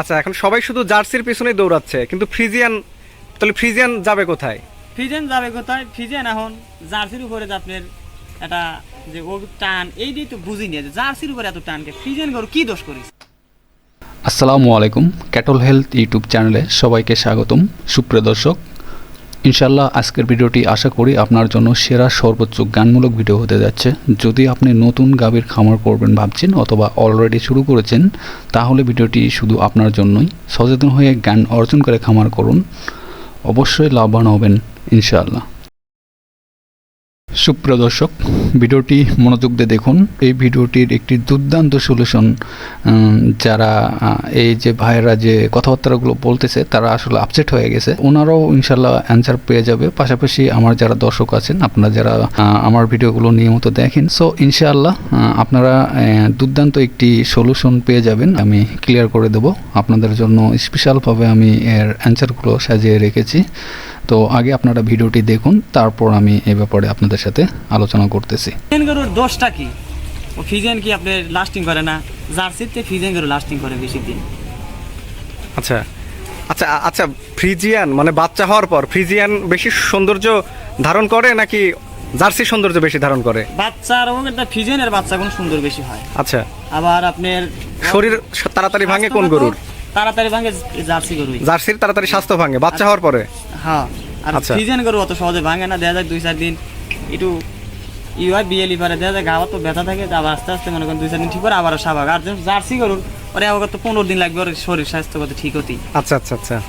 আচ্ছা এখন সবাই শুধু জার্সির পিছনে দৌড়াচ্ছে কিন্তু ফ্রিজিয়ান তাহলে ফ্রিজিয়ান যাবে কোথায়? ফ্রিজিয়ান যাবে কোথায়? ফ্রিজিয়ান এখন জার্সির উপরে যে আপনার এটা যে ও টান এই দিয়ে তো বুঝি নিয়ে যে জার্সির উপরে এত টানকে ফ্রিজিয়ান গরু কি দোষ করিস? আসসালামু আলাইকুম ক্যাটল হেলথ ইউটিউব চ্যানেলে সবাইকে স্বাগতম। সুপ্রিয় দর্শক ইনশাল্লাহ আজকের ভিডিওটি আশা করি আপনার জন্য সেরা, সর্বোচ্চ, জ্ঞানমূলক ভিডিও হতে যাচ্ছে। যদি আপনি নতুন গাভীর খামার করবেন ভাবছেন অথবা অলরেডি শুরু করেছেন, তাহলে ভিডিওটি শুধু আপনার জন্যই। সচেতন হয়ে জ্ঞান অর্জন করে খামার করুন। অবশ্যই লাভবান হবেন, ইনশাআল্লাহ। সুপ্রিয় দর্শক, ভিডিওটি মনোযোগ দিয়ে দেখুন। এই ভিডিওটির একটি দুর্দান্ত সলিউশন যারা এই যে ভাইয়েরা যে কথাবার্তাগুলো বলতেছে, তারা আসলে আপসেট হয়ে গেছে। ওনারাও ইনশাল্লাহ অ্যান্সার পেয়ে যাবে। পাশাপাশি আমার যারা দর্শক আছেন, আপনারা যারা আমার ভিডিওগুলো নিয়মিত দেখেন সো ইনশাআল্লাহ আপনারা দুর্দান্ত একটি সলিউশন পেয়ে যাবেন। আমি ক্লিয়ার করে দেব। আপনাদের জন্য স্পেশালভাবে আমি এর অ্যান্সারগুলো সাজিয়ে রেখেছি। তো আগে আপনারা ভিডিওটি দেখুন তারপর আমি এ ব্যাপারে আপনাদের সাথে আলোচনা করতেছি। গরুর দোষটা কি? ও ফিজেন কি আপনার লাস্টিং করে না? জার্সিতে ফিজেন গরু লাস্টিং করে বেশি দিন আচ্ছা আচ্ছা আচ্ছা ফ্রিজিয়ান মানে বাচ্চা হওয়ার পর ফ্রিজিয়ান বেশি সৌন্দর্য ধারণ করে নাকি জার্সি সৌন্দর্য বেশি ধারণ করে? বাচ্চার এবং একটা ফিজেনের বাচ্চা কোনো সুন্দর বেশি হয়। আচ্ছা। আবার আপনার শরীর তাড়াতাড়ি ভাঙে কোন গরুর? তাড়াতাড়ি ভাঙে জার্সি গরুই। জার্সির তাড়াতাড়ি স্বাস্থ্য ভাঙে বাচ্চা হওয়ার পরে? হ্যাঁ আর আচ্ছা। ফিজেন গরু অত সহজে ভাঙে না দেখা যায় দুই চার দিন। একটু ই হয় বিয়ে লিভারে দেখা যায় গাওয়া তো ব্যথা থাকে আবার আস্তে আস্তে মনে করেন দুই চার দিন ঠিক করে আবার স্বাভাবিক। আর জার্সি গরুর ওরে আবার তো পনেরো দিন লাগবে ওর শরীর স্বাস্থ্যগত ঠিক হতেই। আচ্ছা আচ্ছা আচ্ছা।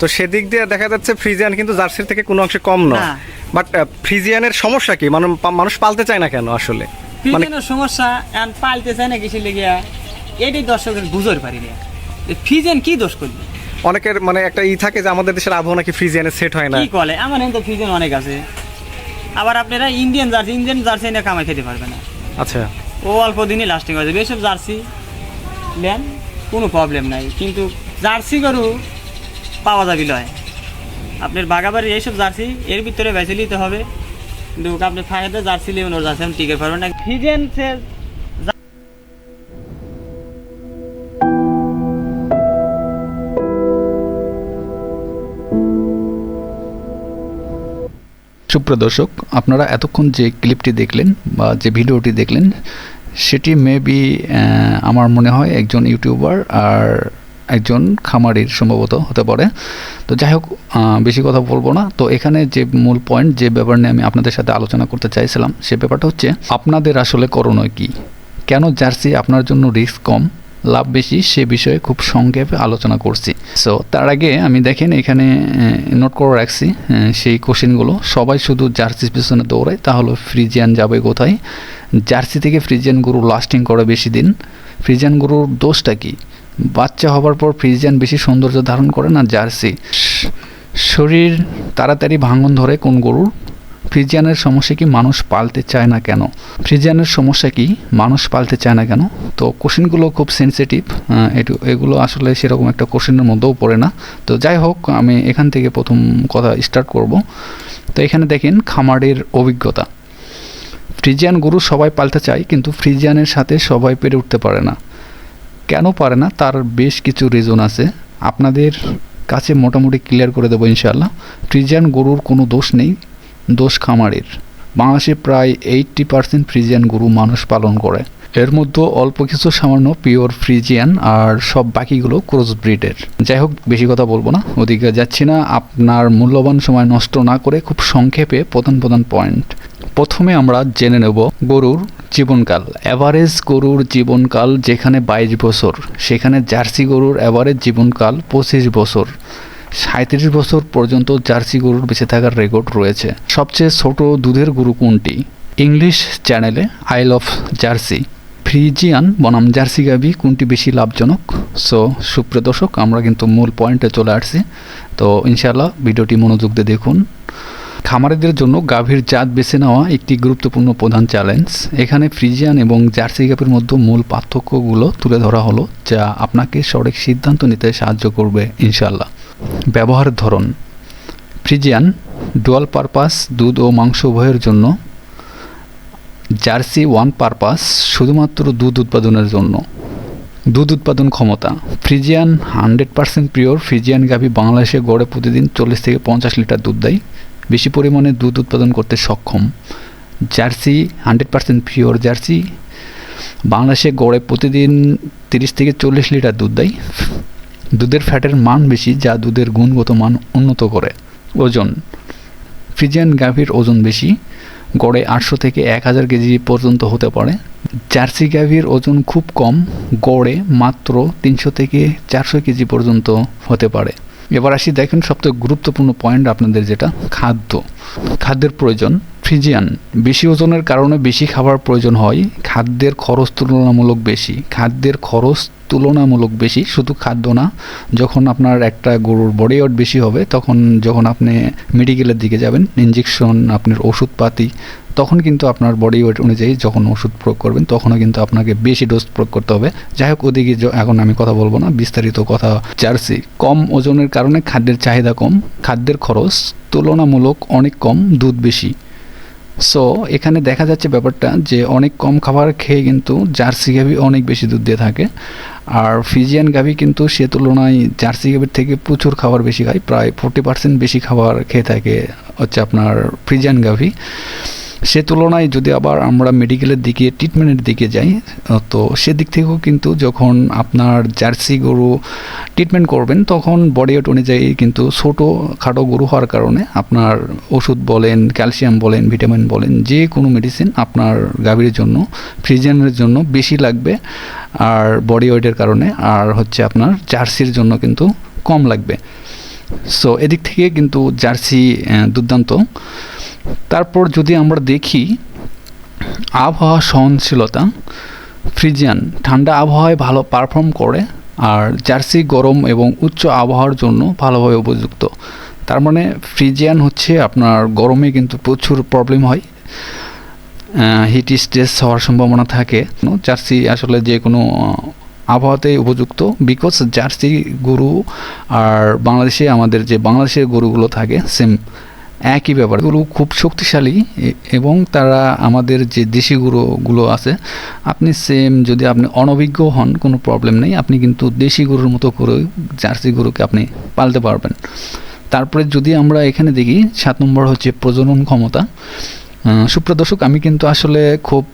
তো সেদিক দিয়ে দেখা যাচ্ছে ফ্রিজিয়ান কিন্তু জার্সির থেকে কোনো অংশে কম নয়। না। বাট ফ্রিজিয়ানের সমস্যা কি? মানে পা- মানুষ পালতে চায় না কেন আসলে? মানে ফিজেনের সমস্যা এখন পালতে চায় না কিছু লেগে এটাই দর্শকের বুঝতে পারি না। ফিজেন কি দোষ করবে? অনেকের মানে একটা ই থাকে যে আমাদের দেশের আবহাওয়া নাকি ফ্রিজিয়ানের সেট হয় না। কি কলে আমার এখানে তো ফিজেন অনেক আছে। আবার আপনারা ইন্ডিয়ান জার্সি ইন্ডিয়ান জার্সি এনে কামাই খেতে পারবে না। আচ্ছা। ও অল্প দিনই লাস্টিং হয়ে যাবে। এসব জার্সি নেন কোনো প্রবলেম নাই। কিন্তু জার্সি গরু পাওয়া যাবি লয়। আপনার বাগাবাড়ির এইসব জার্সি এর ভিতরে বেছে নিতে হবে। কিন্তু আপনি ফাঁকাতে জার্সি নেবেন ওর জার্সি আমি টিকে পারবেন না। ফিজেন সে সুপ্রিয় দর্শক, আপনারা এতক্ষণ যে ক্লিপটি দেখলেন বা যে ভিডিওটি দেখলেন, সেটি মেবি আমার মনে হয় একজন ইউটিউবার আর একজন খামারির সম্ভবত হতে পারে। তো যাই হোক বেশি কথা বলব না। তো এখানে যে মূল পয়েন্ট যে ব্যাপার নিয়ে আমি আপনাদের সাথে আলোচনা করতে চাইছিলাম, সে ব্যাপারটা হচ্ছে, আপনাদের আসলে করণীয় কি? কেন জার্সি আপনার জন্য রিস্ক কম? লাভ বেশি, সে বিষয়ে খুব সংক্ষেপে আলোচনা করছি। সো তার আগে আমি দেখেন এখানে নোট করে রাখছি সেই কোশ্চেনগুলো। সবাই শুধু জার্সির পিছনে দৌড়ায়, তাহলে ফ্রিজিয়ান যাবে কোথায়? জার্সি থেকে ফ্রিজিয়ান গরু লাস্টিং করে বেশি দিন। ফ্রিজিয়ান গরুর দোষটা কি? বাচ্চা হবার পর ফ্রিজিয়ান বেশি সৌন্দর্য ধারণ করে না জার্সি? শরীর তাড়াতাড়ি ভাঙন ধরে কোন গরুর? ফ্রিজিয়ানের সমস্যা কি মানুষ পালতে চায় না কেন? ফ্রিজিয়ানের সমস্যা কি মানুষ পালতে চায় না কেন? তো কোশ্চেনগুলো খুব সেন্সিটিভ এগুলো আসলে সেরকম একটা কোশ্চেনের মধ্যেও পড়ে না। তো যাই হোক, আমি এখান থেকে প্রথম কথা স্টার্ট করব। তো এখানে দেখেন খামারের অভিজ্ঞতা। ফ্রিজিয়ান গরু সবাই পালতে চায়, কিন্তু ফ্রিজিয়ানের সাথে সবাই পেরে উঠতে পারে না। কেন পারে না? তার বেশ কিছু রিজন আছে। আপনাদের কাছে মোটামুটি ক্লিয়ার করে দেবো ইনশাআল্লাহ। ফ্রিজিয়ান গরুর কোনো দোষ নেই। দোষ খামারের। বাংলাদেশে প্রায় এইটটি পার্সেন্ট ফ্রিজিয়ান গরু মানুষ পালন করে। এর মধ্যে অল্প কিছু সামান্য পিওর ফ্রিজিয়ান আর সব বাকিগুলো ক্রস ব্রিডের যাই হোক, বেশি কথা বলব না, ওদিকে যাচ্ছি না। আপনার মূল্যবান সময় নষ্ট না করে খুব সংক্ষেপে প্রধান প্রধান পয়েন্ট প্রথমে আমরা জেনে নেব গরুর জীবনকাল। অ্যাভারেজ গরুর জীবনকাল যেখানে বাইশ বছর, সেখানে জার্সি গরুর অ্যাভারেজ জীবনকাল পঁচিশ বছর। সাঁত্রিশ বছর পর্যন্ত জার্সি গরুর বেঁচে থাকার রেকর্ড রয়েছে। সবচেয়ে ছোট দুধের গরু কোনটি? ইংলিশ চ্যানেলে আইল অফ জার্সি ফ্রিজিয়ান বনাম জার্সি গাবি কোনটি বেশি লাভজনক? সো সুপ্রিয় দর্শক, আমরা কিন্তু মূল পয়েন্টে চলে আসছি। তো, ইনশাআল্লাহ, ভিডিওটি মনোযোগ দিয়ে দেখুন। খামারিদের জন্য গাভীর জাত বেছে নেওয়া একটি গুরুত্বপূর্ণ প্রধান চ্যালেঞ্জ এখানে ফ্রিজিয়ান এবং জার্সি গাভীর মধ্যে মূল পার্থক্যগুলো তুলে ধরা হলো, যা আপনাকে সঠিক সিদ্ধান্ত নিতে সাহায্য করবে ইনশাল্লাহ ব্যবহারের ধরন। ফ্রিজিয়ান ডুয়াল পারপাস দুধ ও মাংস উভয়ের জন্য। জার্সি ওয়ান পারপাস শুধুমাত্র দুধ উৎপাদনের জন্য। দুধ উৎপাদন ক্ষমতা। Friesian hundred percent pure Friesian গাভী বাংলাদেশে গড়ে প্রতিদিন চল্লিশ থেকে পঞ্চাশ লিটার দুধ দেয়। বেশি পরিমাণে দুধ উৎপাদন করতে সক্ষম। Jersey hundred percent pure Jersey, বাংলাদেশে গড়ে প্রতিদিন তিরিশ থেকে চল্লিশ লিটার দুধ দেয়। দুধের ফ্যাটের মান বেশি যা দুধের গুণগত মান উন্নত করে। ওজন, ফ্রিজিয়ান গাভীর ওজন বেশি, গড়ে আটশো থেকে এক হাজার কেজি পর্যন্ত হতে পারে। জার্সি গাভীর ওজন খুব কম, গড়ে মাত্র তিনশো থেকে চারশো কেজি পর্যন্ত হতে পারে। এবার আসি দেখেন সবথেকে গুরুত্বপূর্ণ পয়েন্ট আপনাদের যেটা, খাদ্য। খাদ্যের প্রয়োজন ফ্রিজিয়ান। বেশি ওজনের কারণে বেশি খাবার প্রয়োজন হয়, খাদ্যের খরচ তুলনামূলক বেশি। খাদ্যের খরচ তুলনামূলক বেশি, শুধু খাদ্য না, যখন আপনার একটা গরুর বডি ওয়েট বেশি হবে, তখন যখন আপনি মেডিকেলের দিকে যাবেন ইঞ্জেকশন আপনার ওষুধপাতি, তখন কিন্তু আপনার বডি ওয়েট অনুযায়ী যখন ওষুধ প্রয়োগ করবেন, তখনও কিন্তু আপনাকে বেশি ডোজ প্রয়োগ করতে হবে। যাই হোক, ওদিকে এখন আমি কথা বলব না, বিস্তারিত কথা জার্সি। কম ওজনের কারণে খাদ্যের চাহিদা কম, খাদ্যের খরচ তুলনামূলক অনেক কম, দুধ বেশি। সো এখানে দেখা যাচ্ছে ব্যাপারটা যে অনেক কম খাবার খেয়ে কিন্তু জার্সি গাভি অনেক বেশি দুধ দিয়ে থাকে। আর ফিজিয়ান গাভি কিন্তু সে তুলনায় জার্সি গাভির থেকে প্রচুর খাবার বেশি খায়, প্রায় ফোর্টি পার্সেন্ট বেশি খাবার খেয়ে থাকে হচ্ছে আপনার ফ্রিজিয়ান গাভি। সে তুলনায় যদি আবার আমরা মেডিকেলের দিকে ট্রিটমেন্টের দিকে যাই, তো সেদিক থেকেও কিন্তু যখন আপনার জার্সি গরু ট্রিটমেন্ট করবেন, তখন বডি ওয়েট অনুযায়ী কিন্তু ছোটো খাটো গরু হওয়ার কারণে আপনার ওষুধ বলেন ক্যালসিয়াম বলেন ভিটামিন বলেন, যে কোনো মেডিসিন আপনার গাভীর জন্য, ফ্রিজিয়ানের জন্য বেশি লাগবে আর বডি ওয়েটের কারণে আর হচ্ছে আপনার জার্সির জন্য কিন্তু কম লাগবে। সো এদিক থেকে কিন্তু জার্সি দুর্দান্ত। তারপর যদি আমরা দেখি, আবহাওয়া সহনশীলতা, ফ্রিজিয়ান, ঠান্ডা আবহাওয়ায় ভালো পারফর্ম করে, আর জার্সি গরম এবং উচ্চ আবহাওয়ার জন্য ভালোভাবে উপযুক্ত। তার মানে ফ্রিজিয়ান হচ্ছে আপনার গরমে কিন্তু প্রচুর প্রবলেম হয়। হিট স্ট্রেস হওয়ার সম্ভাবনা থাকে। জার্সি আসলে যে কোনো আবহাওয়াতেই উপযুক্ত বিকজ জার্সি গরু আর বাংলাদেশে আমাদের যে বাংলাদেশের গরুগুলো থাকে সেম একই ব্যাপার। গরু খুব শক্তিশালী এবং তারা আমাদের যে দেশি গরুগুলো আছে, আপনি সেম যদি আপনি অনভিজ্ঞ হন, কোনো প্রবলেম নেই। আপনি কিন্তু দেশি গরুর মতো করে জার্সি গরুকে আপনি পালতে পারবেন। তারপরে যদি আমরা এখানে দেখি, সাত নম্বর হচ্ছে প্রজনন ক্ষমতা। সুপ্রিয় দর্শক, আমি কিন্তু আসলে খুব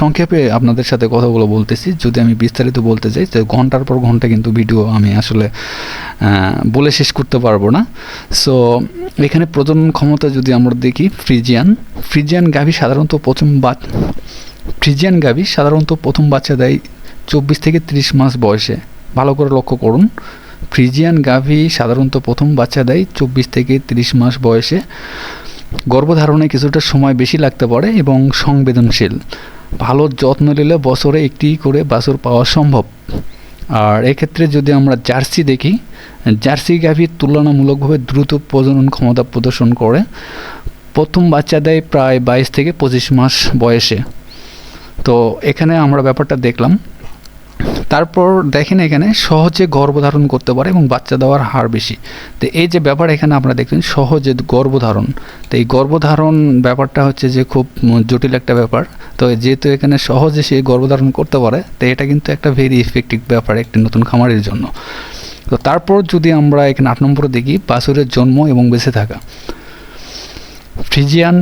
সংক্ষেপে আপনাদের সাথে কথাগুলো বলতেছি। যদি আমি বিস্তারিত বলতে চাই, তো ঘণ্টার পর ঘণ্টা কিন্তু ভিডিও আমি আসলে বলে শেষ করতে পারব না। সো এখানে প্রজনন ক্ষমতা যদি আমরা দেখি, ফ্রিজিয়ান। ফ্রিজিয়ান গাভী সাধারণত প্রথম বা ফ্রিজিয়ান গাভী সাধারণত প্রথম বাচ্চা দেয় চব্বিশ থেকে ত্রিশ মাস বয়সে। ভালো করে লক্ষ্য করুন। ফ্রিজিয়ান গাভী সাধারণত প্রথম বাচ্চা দেয় চব্বিশ থেকে ত্রিশ মাস বয়সে। গর্ভধারণে কিছুটা সময় বেশি লাগতে পারে এবং সংবেদনশীল। ভালো যত্ন নিলে বছরে একটি করে বাছুর পাওয়া সম্ভব। আর এক্ষেত্রে যদি আমরা জার্সি দেখি, জার্সি গাভী তুলনামূলকভাবে দ্রুত প্রজনন ক্ষমতা প্রদর্শন করে। প্রথম বাচ্চা দেয় প্রায় বাইশ থেকে পঁচিশ মাস বয়সে। তো এখানে আমরা ব্যাপারটা দেখলাম তারপর দেখেন এখানে সহজে গর্ভধারণ করতে পারে এবং বাচ্চা দেওয়ার হার বেশি। তো এই যে ব্যাপার এখানে আপনারা দেখলেন সহজে গর্ভধারণ তো এই গর্ভধারণ ব্যাপারটা হচ্ছে যে খুব জটিল একটা ব্যাপার। তো যেহেতু এখানে সহজে সে গর্ভধারণ করতে পারে, তো এটা কিন্তু একটা ভেরি ইফেক্টিভ ব্যাপার একটি নতুন খামারের জন্য। তো তারপর যদি আমরা এখানে আট নম্বরে দেখি, বাছুরের জন্ম এবং বেঁচে থাকা। ফ্রিজিয়ান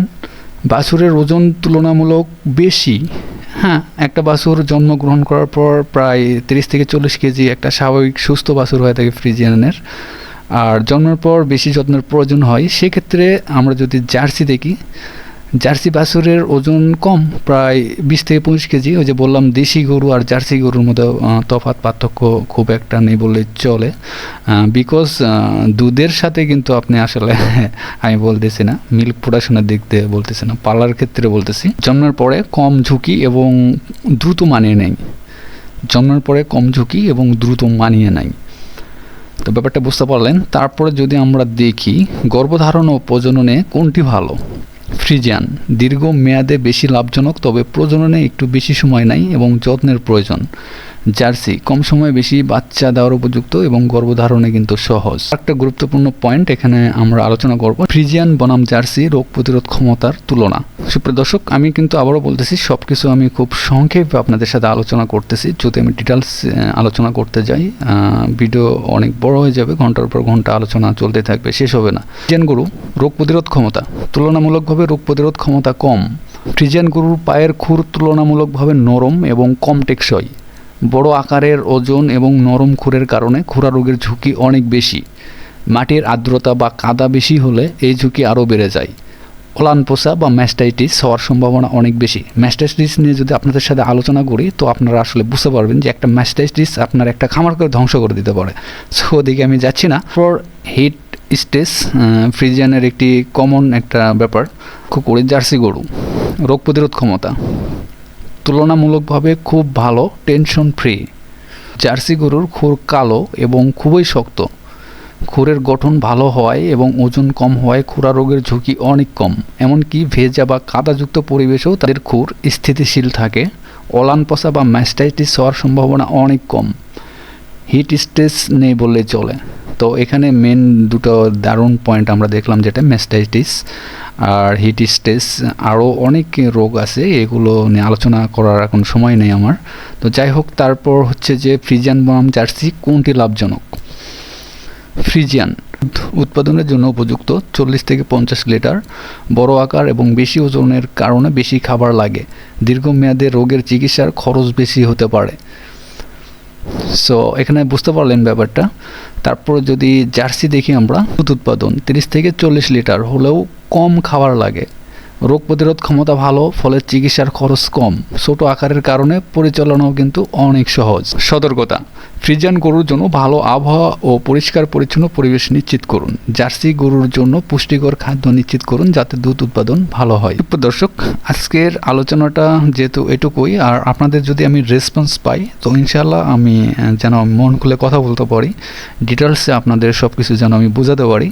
বাছুরের ওজন তুলনামূলক বেশি হ্যাঁ একটা বাছুর জন্মগ্রহণ করার পর প্রায় তিরিশ থেকে চল্লিশ কেজি একটা স্বাভাবিক সুস্থ বাছুর হয়ে থাকে ফ্রিজিয়ানের। আর জন্মের পর বেশি যত্নের প্রয়োজন হয়। সেক্ষেত্রে আমরা যদি জার্সি দেখি জার্সি বাছুরের ওজন কম, প্রায় বিশ থেকে পঁচিশ কেজি। ওই যে বললাম, দেশি গরু আর জার্সি গরুর মধ্যে তফাৎ পার্থক্য খুব একটা নেই বললে চলে। বিকজ দুধের সাথে কিন্তু আপনি আসলে, আমি বলতেছি না মিল্ক প্রোডাকশনের দিক দিয়ে বলতেছি না, পালার ক্ষেত্রে বলতেছি। জন্মের পরে কম ঝুঁকি এবং দ্রুত মানিয়ে নেয়। জন্মের পরে কম ঝুঁকি এবং দ্রুত মানিয়ে নেয়। তো ব্যাপারটা বুঝতে পারলেন। তারপরে যদি আমরা দেখি, গর্ভধারণ ও প্রজননে কোনটি ভালো? ফ্রিজিয়ান। দীর্ঘ মেয়াদে বেশি লাভজনক তবে প্রজননে একটু বেশি সময় নেয় এবং যত্নের প্রয়োজন। জার্সি। কম সময়ে বেশি বাচ্চা দেওয়ার উপযুক্ত এবং গর্ভধারণে কিন্তু সহজ। একটা গুরুত্বপূর্ণ পয়েন্ট এখানে আমরা আলোচনা করব, ফ্রিজিয়ান বনাম জার্সি রোগ প্রতিরোধ ক্ষমতার তুলনা। সুপ্রিয় দর্শক, আমি কিন্তু আবারও বলতেছি সব কিছু আমি খুব সংক্ষেপে আপনাদের সাথে আলোচনা করতেছি। যদি আমি ডিটেলস আলোচনা করতে যাই ভিডিও অনেক বড় হয়ে যাবে, ঘণ্টার পর ঘণ্টা আলোচনা চলতে থাকবে, শেষ হবে না। ফ্রিজিয়ান গরু রোগ প্রতিরোধ ক্ষমতা। তুলনামূলকভাবে রোগ প্রতিরোধ ক্ষমতা কম। ফ্রিজিয়ান গরুর পায়ের খুর তুলনামূলকভাবে নরম এবং কম টেকসই। বড় আকারের ওজন এবং নরম খুরের কারণে খুরা রোগের ঝুঁকি অনেক বেশি। মাটির আর্দ্রতা বা কাদা বেশি হলে এই ঝুঁকি আরও বেড়ে যায়। ওলান পোষা বা ম্যাস্টাইটিস হওয়ার সম্ভাবনা অনেক বেশি। ম্যাস্টাইটিস নিয়ে যদি আপনাদের সাথে আলোচনা করি, তো আপনারা আসলে বুঝতে পারবেন যে একটা ম্যাস্টাইটিস আপনার একটা খামার করে ধ্বংস করে দিতে পারে। সো, ওদিকে আমি যাচ্ছি না। ফর হিট স্টেস ফ্রিজিয়ানের একটি কমন একটা ব্যাপার। কুকুরের জার্সি গরু। রোগ প্রতিরোধ ক্ষমতা। তুলনামূলকভাবে খুব ভালো টেনশন ফ্রি জার্সি গরুর খুর কালো এবং খুবই শক্ত। খুরের গঠন ভালো হওয়ায় এবং ওজন কম হওয়ায় খুরা রোগের ঝুঁকি অনেক কম। এমনকি ভেজা বা কাদাযুক্ত পরিবেশেও তাদের খুর স্থিতিশীল থাকে। অলান পচা বা ম্যাস্টাইটিস হওয়ার সম্ভাবনা অনেক কম। হিট স্ট্রেস নেই বললে চলে। তো এখানে মেন দুটো দারুণ পয়েন্ট আমরা দেখলাম, যেটা ম্যাস্টাইটিস আর হিট স্ট্রেস আরও অনেক রোগ আছে, এগুলো নিয়ে আলোচনা করার এখন সময় নেই আমার। তো যাই হোক, তারপর হচ্ছে যে ফ্রিজিয়ান বনাম জার্সি কোনটি লাভজনক? ফ্রিজিয়ান উৎপাদনের জন্য উপযুক্ত, চল্লিশ থেকে পঞ্চাশ লিটার, বড় আকার এবং বেশি ওজনের কারণে বেশি খাবার লাগে। দীর্ঘমেয়াদে রোগের চিকিৎসার খরচ বেশি হতে পারে। সো এখানে বুঝতে পারলেন ব্যাপারটা। তারপর যদি জার্সি দেখি আমরা, দুধ উৎপাদন তিরিশ থেকে চল্লিশ লিটার হলেও কম খাবার লাগে। রোগ প্রতিরোধ ক্ষমতা ভালো, ফলে চিকিৎসার খরচ কম। ছোট আকারের কারণে পরিচালনাও কিন্তু অনেক সহজ। সতর্কতা। ফ্রিজিয়ান গরুর জন্য ভালো আবহাওয়া ও পরিষ্কার পরিচ্ছন্ন পরিবেশ নিশ্চিত করুন। জার্সি গরুর জন্য পুষ্টিকর খাদ্য নিশ্চিত করুন যাতে দুধ উৎপাদন ভালো হয়। দর্শক, আজকের আলোচনাটা যেহেতু এটুকুই, আর আপনাদের যদি আমি রেসপন্স পাই, তো ইনশাল্লাহ আমি যেন মন খুলে কথা বলতে পারি ডিটেলসে আপনাদের সব কিছু যেন আমি বোঝাতে পারি।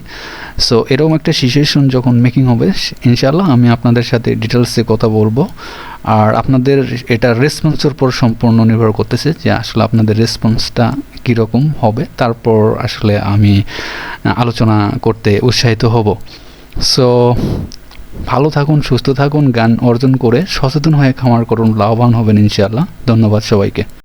সো এরকম একটা সিচুয়েশন যখন মেকিং হবে ইনশাল্লাহ আমি আপনাদের সাথে ডিটেলসে কথা বলব। আর আপনাদের এটা রেসপন্সের উপর সম্পূর্ণ নির্ভর করতেছে যে আসলে আপনাদের রেসপন্সটা কীরকম হবে। তারপর আসলে আমি আলোচনা করতে উৎসাহিত হব। সো ভালো থাকুন, সুস্থ থাকুন, জ্ঞান অর্জন করে সচেতন হয়ে খামার করুন, লাভবান হবেন ইনশাআল্লাহ। ধন্যবাদ সবাইকে।